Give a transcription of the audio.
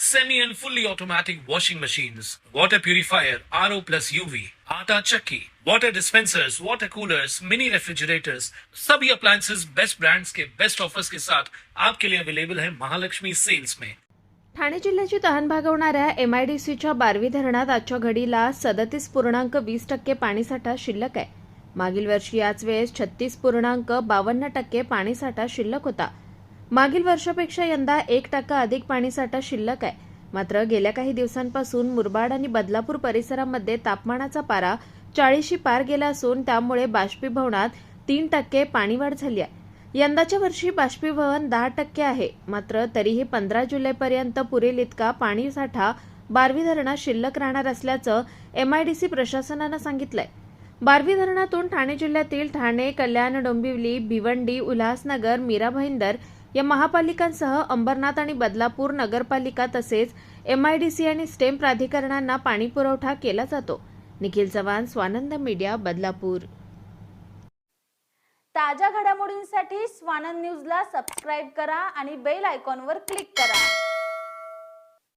semi and fully automatic washing machines, water purifier, RO plus UV, आटा चक्की, water dispensers, water coolers, mini refrigerators, सभी appliances best brands के best offers के साथ आपके लिए अवेलेबल है महालक्ष्मी सेल्स में। ठाणे जिल्ह्याची तहान भागवणाऱ्या एमआयडीसीच्या बारवी धरणात आजच्या घडीला सदतीस पूर्णांक वीस टक्के पाणीसाठा शिल्लक आहे. मागील वर्षी याच वेळेस छत्तीस पूर्णांक बावन्न टक्के पाणीसाठा शिल्लक होता. मागील वर्षापेक्षा यंदा एक टक्का अधिक पाणीसाठा शिल्लक आहे. मात्र गेल्या काही दिवसांपासून मुरबाड आणि बदलापूर परिसरामध्ये तापमानाचा पारा चाळीशी पार गेला असून त्यामुळे बाष्पीभवनात तीन टक्के पाणीवाढ झाली आहे. यंदाच्या वर्षी बाष्पीभवन दहा टक्के आहे. मात्र तरीही पंधरा जुलैपर्यंत पुरेल इतका पाणीसाठा बारवी धरणात शिल्लक राहणार असल्याचं एमआयडीसी प्रशासनानं सांगितलंय. बारवी धरणातून ठाणे जिल्ह्यातील ठाणे कल्याण डोंबिवली भिवंडी उल्हासनगर मीरा भाईंदर या महापालिकांसह अंबरनाथ आणि बदलापूर नगरपालिका तसेच एमआयडीसी आणि स्टेम प्राधिकरणांना पाणी पुरवठा केला जातो. निखिल चव्हाण स्वानंद मीडिया बदलापूर. ताज्या घडामोडींसाठी स्वानंद न्यूजला सबस्क्राईब करा आणि बेल आयकॉनवर क्लिक करा.